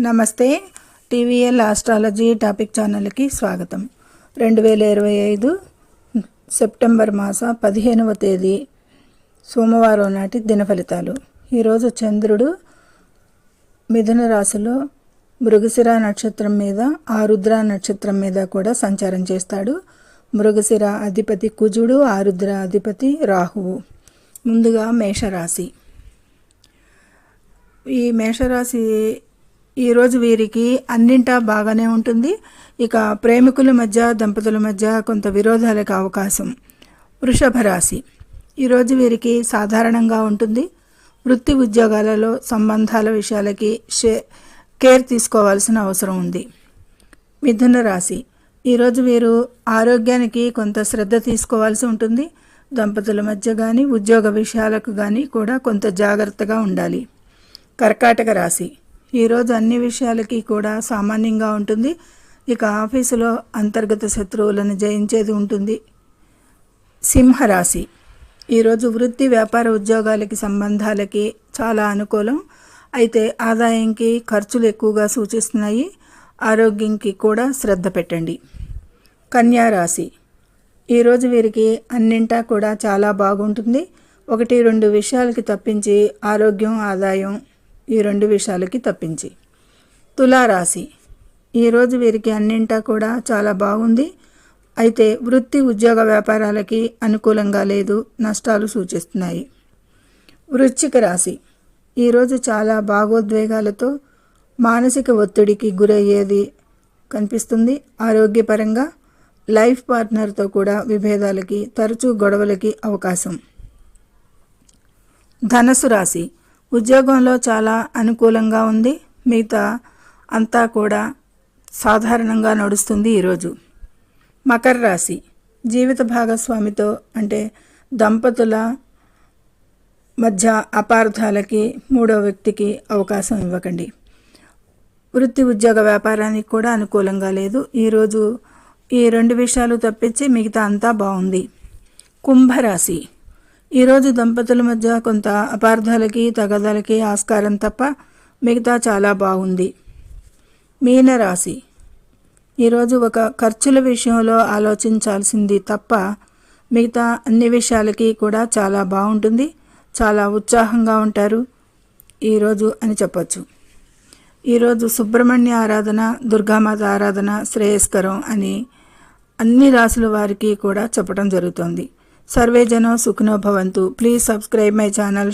నమస్తే TVL astrology topic ఛానల్కి స్వాగతం. రెండు వేల ఇరవై ఐదు సెప్టెంబర్ మాస పదిహేనవ తేదీ సోమవారం నాటి దిన ఫలితాలు. ఈరోజు చంద్రుడు మిథున రాశిలో మృగశిర నక్షత్రం మీద ఆరుద్ర నక్షత్రం మీద కూడా సంచారం చేస్తాడు. మృగశిర అధిపతి కుజుడు ఆరుద్ర అధిపతి రాహువు. ముందుగా మేషరాశి. ఈ మేషరాశి ఈరోజు వీరికి అన్నింటా బాగానే ఉంటుంది. ఇక ప్రేమికుల మధ్య దంపతుల మధ్య కొంత విరోధాలకు అవకాశం. వృషభ రాశి. ఈరోజు వీరికి సాధారణంగా ఉంటుంది. వృత్తి ఉద్యోగాలలో సంబంధాల విషయాలకి షే కేర్ తీసుకోవాల్సిన అవసరం ఉంది. మిథున రాశి. ఈరోజు వీరు ఆరోగ్యానికి కొంత శ్రద్ధ తీసుకోవాల్సి ఉంటుంది. దంపతుల మధ్య కానీ ఉద్యోగ విషయాలకు కానీ కూడా కొంత జాగ్రత్తగా ఉండాలి. కర్కాటక రాశి. ఈరోజు అన్ని విషయాలకి కూడా సామాన్యంగా ఉంటుంది. ఇక ఆఫీసులో అంతర్గత శత్రువులను జయించేది ఉంటుంది. సింహరాశి. ఈరోజు వృత్తి వ్యాపార ఉద్యోగాలకి సంబంధాలకి చాలా అనుకూలం. అయితే ఆదాయంకి ఖర్చులు ఎక్కువగా సూచిస్తున్నాయి. ఆరోగ్యంకి కూడా శ్రద్ధ పెట్టండి. కన్యారాశి ఈరోజు వీరికి అన్నింటా కూడా చాలా బాగుంటుంది. ఒకటి రెండు విషయాలకి తప్పించి ఆరోగ్యం ఆదాయం ఈ రెండు విషయాలకి తప్పించి. తులారాశి. ఈరోజు వీరికి అన్నింటా కూడా చాలా బాగుంది. అయితే వృత్తి ఉద్యోగ వ్యాపారాలకి అనుకూలంగా లేదు నష్టాలు సూచిస్తున్నాయి. వృశ్చిక రాశి. ఈరోజు చాలా భాగోద్వేగాలతో మానసిక ఒత్తిడికి గురయ్యేది కనిపిస్తుంది. ఆరోగ్యపరంగా లైఫ్ పార్ట్నర్తో కూడా విభేదాలకి తరచూ గొడవలకి అవకాశం. ధనసు రాశి. ఉద్యోగంలో చాలా అనుకూలంగా ఉంది. మిగతా అంతా కూడా సాధారణంగా నడుస్తుంది ఈరోజు మకర రాశి జీవిత భాగస్వామితో అంటే దంపతుల మధ్య అపార్థాలకి మూడో వ్యక్తికి అవకాశం ఇవ్వకండి. వృత్తి ఉద్యోగ వ్యాపారానికి కూడా అనుకూలంగా లేదు. ఈరోజు ఈ రెండు విషయాలు తప్పించి మిగతా అంతా బాగుంది. కుంభరాశి ఈరోజు దంపతుల మధ్య కొంత అపార్థాలకి తగదాలకి ఆస్కారం తప్ప మిగతా చాలా బాగుంది. మీనరాశి. ఈరోజు ఒక ఖర్చుల విషయంలో ఆలోచించాల్సింది తప్ప మిగతా అన్ని విషయాలకి కూడా చాలా బాగుంటుంది చాలా ఉత్సాహంగా ఉంటారు ఈరోజు అని చెప్పచ్చు. ఈరోజు సుబ్రహ్మణ్య ఆరాధన దుర్గామాత ఆరాధన శ్రేయస్కరం అని అన్ని రాసుల వారికి కూడా చెప్పడం జరుగుతుంది. सर्वे जन सुखन भवन्तु। Please subscribe my channel